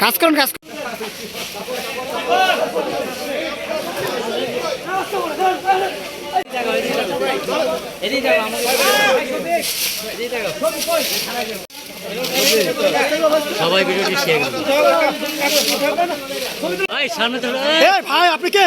কাজ করুন কাজ সবাই ভিডিওটি শেয়ার করুন। ভাই সামনে তো এ ভাই আপনি কে?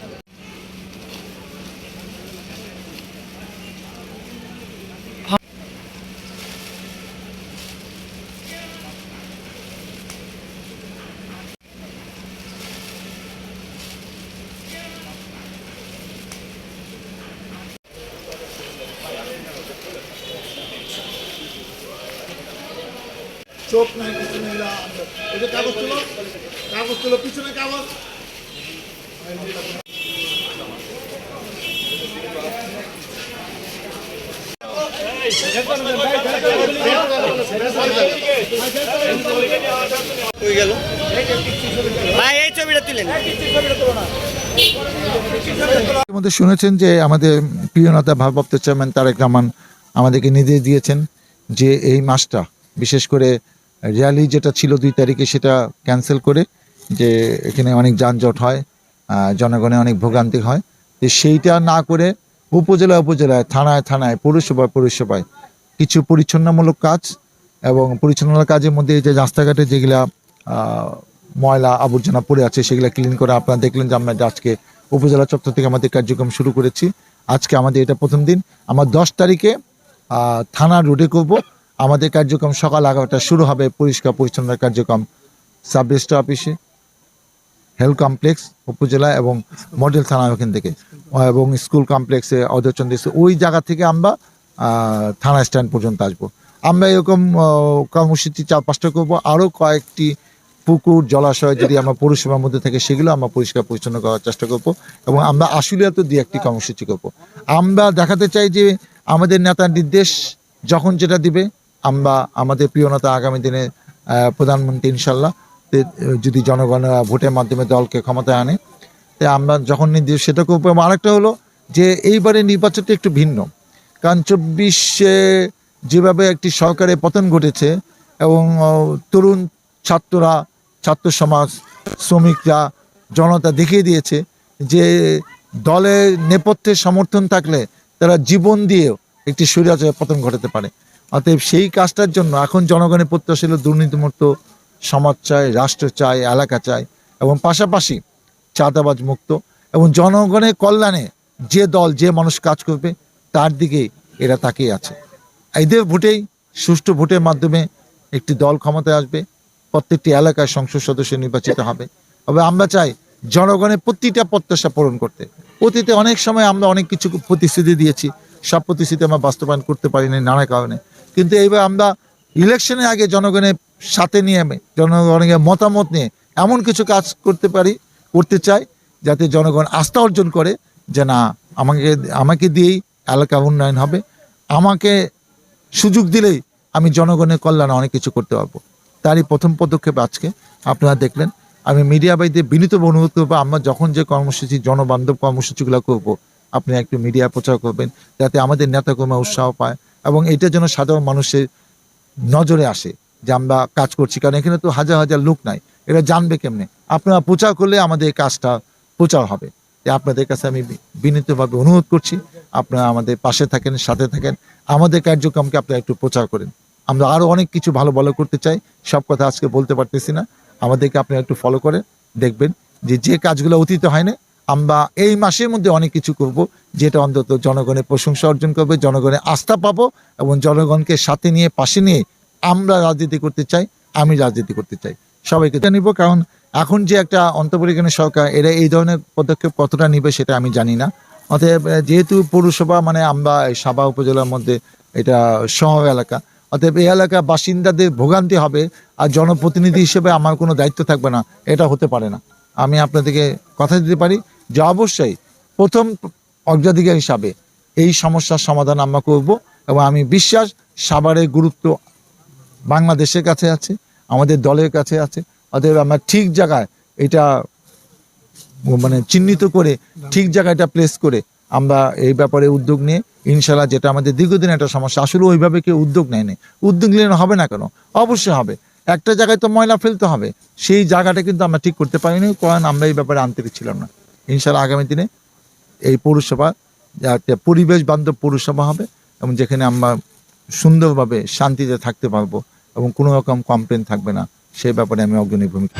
চোখ নাই কিছু নেই ওই যে কাগজ তুলো কাগজ তুলো পিছনে কাগজ। ভাই এই ছবিটা তুলেন এর মধ্যে শুনেছেন যে আমাদের প্রিয় নেতা ভারপ্রাপ্ত চেয়ারম্যান তারেক রহমান আমাদেরকে নির্দেশ দিয়েছেন যে এই মাসটা বিশেষ করে র্যালি যেটা ছিল দুই তারিখে সেটা ক্যান্সেল করে যে এখানে অনেক যানজট হয় জনগণে অনেক ভোগান্তি হয় তো সেইটা না করে উপজেলা উপজেলায়, থানায় থানায়, পৌরসভায় পৌরসভায় কিছু পরিচ্ছন্নমূলক কাজ এবং পরিচ্ছন্নতার কাজের মধ্যে যে রাস্তাঘাটে যেগুলা ময়লা আবর্জনা পড়ে আছে সেগুলো ক্লিন করে, আপনারা দেখলেন যে আমরা আজকে উপজেলা চত্বর থেকে আমাদের কার্যক্রম শুরু করেছি। আজকে আমাদের এটা প্রথম দিন। আমার দশ তারিখে থানা রোডে করব। আমাদের কার্যক্রম সকাল এগারোটা শুরু হবে, পরিষ্কার পরিচ্ছন্নতার কার্যক্রম। সাব রেজিস্ট্রার অফিসে, হেলথ কমপ্লেক্স উপজেলা এবং মডেল থানা ওখান থেকে। এবং স্কুল কমপ্লেক্সে অধরচন্দ্র ওই জায়গা থেকে আমরা থানা স্ট্যান্ড পর্যন্ত আসব। আমরা এরকম কর্মসূচি চার পাঁচটা করব। আরও কয়েকটি পুকুর, জলাশয় যদি আমরা পৌরসভার মধ্যে থেকে, সেগুলো আমরা পরিষ্কার পরিচ্ছন্ন করার চেষ্টা করব এবং আমরা আশুলিয়াতে দুই একটি কর্মসূচি করব। আমরা দেখাতে চাই যে আমাদের নেতার নির্দেশ যখন যেটা দিবে আমরা আমাদের প্রিয় নেতা আগামী দিনে প্রধানমন্ত্রী ইনশাল্লাহ যদি জনগণ ভোটের মাধ্যমে দলকে ক্ষমতায় আনে। তাই আমরা যখন নির্দেশ সেটা করব এবং আরেকটা হলো যে এইবারে নির্বাচনটা একটু ভিন্ন। কারণ চব্বিশে যেভাবে একটি সরকারের পতন ঘটেছে এবং তরুণ ছাত্ররা, ছাত্র সমাজ, শ্রমিকরা, জনতা দেখিয়ে দিয়েছে যে দলের নেপথ্যে সমর্থন থাকলে তারা জীবন দিয়েও একটি স্বৈরাচারের পতন ঘটাতে পারে। অতএব সেই কাজটার জন্য এখন জনগণের প্রত্যাশা হলো দুর্নীতিমুক্ত সমাজ চায় রাষ্ট্র চায় এলাকা চায় এবং পাশাপাশি চাঁদাবাজ মুক্ত, এবং জনগণের কল্যাণে যে দল, যে মানুষ কাজ করবে, তার দিকেই এরা তাকিয়ে আছে। এদের ভোটেই সুষ্ঠু ভোটের মাধ্যমে একটি দল ক্ষমতায় আসবে, প্রত্যেকটি এলাকায় সংসদ সদস্য নির্বাচিত হবে। তবে আমরা চাই জনগণের প্রতিটা প্রত্যাশা পূরণ করতে। অতীতে অনেক সময় আমরা অনেক কিছু প্রতিশ্রুতি দিয়েছি, সব প্রতিশ্রুতি আমরা বাস্তবায়ন করতে পারিনি নানা কারণে। কিন্তু এইবার আমরা ইলেকশনের আগে জনগণের সাথে নিয়ে জনগণের মতামত নিয়ে এমন কিছু কাজ করতে পারি, করতে চাই, যাতে জনগণ আস্থা অর্জন করে যে না, আমাকে আমাকে দিয়েই এলাকা উন্নয়ন হবে। আমাকে সুযোগ দিলেই আমি জনগণের কল্যাণে অনেক কিছু করতে পারব। তারই প্রথম পদক্ষেপ আজকে আপনারা দেখলেন। আমি মিডিয়া বাইদের বিনীত অনুরোধ করব, আমরা যখন যে কর্মসূচি, জনবান্ধব কর্মসূচিগুলো করব, আপনি একটু মিডিয়া প্রচার করবেন, যাতে আমাদের নেতাকর্মী উৎসাহ পায়। এবং এটা যেন সাধারণ মানুষের নজরে আসে যে আমরা কাজ করছি। কারণ এখানে তো হাজার হাজার লোক নাই। এরা জানবে কেমনে? আপনারা প্রচার করলে আমাদের কাজটা প্রচার হবে। আপনাদের কাছে আমি বিনীতভাবে অনুরোধ করছি। আপনারা আমাদের পাশে থাকেন, সাথে থাকেন। আমাদের কার্যক্রমকে আপনারা একটু প্রচার করেন। আমরা আরও অনেক কিছু ভালো ভালো করতে চাই। সব কথা আজকে বলতে পারতেছি না। আমাদেরকে আপনারা একটু ফলো করেন, দেখবেন যে যে কাজগুলো অতীত হয় না আমরা এই মাসের মধ্যে অনেক কিছু করব, যেটা অন্তত জনগণের প্রশংসা অর্জন করবে, জনগণের আস্থা পাবো এবং জনগণকে সাথে নিয়ে, পাশে নিয়ে আমরা রাজনীতি করতে চাই, আমি রাজনীতি করতে চাই। সবাইকে জানিব কারণ এখন যে একটা অন্তর্বর্তীকালীন সরকার, এরা এই ধরনের পদক্ষেপ কতটা নিবে সেটা আমি জানি না। অতএব যেহেতু পৌরসভা মানে আমরা সাবা উপজেলার মধ্যে এটা শহর এলাকা, অতএব এই এলাকার বাসিন্দাদের ভোগান্তি হবে আর জনপ্রতিনিধি হিসেবে আমার কোনো দায়িত্ব থাকবে না, এটা হতে পারে না। আমি আপনাদেরকে কথা দিতে পারি যে অবশ্যই প্রথম অগ্রাধিকার হিসাবে এই সমস্যার সমাধান আমরা করব এবং আমি বিশ্বাস সাভারের গুরুত্ব বাংলাদেশের কাছে আছে, আমাদের দলের কাছে আছে। অতএব আমরা ঠিক জায়গায় এটা মানে চিহ্নিত করে, ঠিক জায়গায় এটা প্লেস করে আমরা এই ব্যাপারে উদ্যোগ নিয়ে ইনশাল্লাহ যেটা আমাদের দীর্ঘদিন একটা সমস্যা, আসলে ওইভাবে কেউ উদ্যোগ নেয়নি উদ্যোগ নিলে হবে না কেন? অবশ্যই হবে। একটা জায়গায় তো ময়লা ফেলতে হবে। সেই জায়গাটা কিন্তু আমরা ঠিক করতে পারিনি, কারণ আমরা এই ব্যাপারে আন্তরিক ছিলাম না। ইনশাল্লাহ আগামী দিনে এই পৌরসভা একটা পরিবেশ বান্ধব পৌরসভা হবে এবং যেখানে আমরা সুন্দরভাবে শান্তিতে থাকতে পারব এবং কোনো রকম কমপ্লেন থাকবে না। সেই ব্যাপারে আমি অগ্রণী ভূমিকা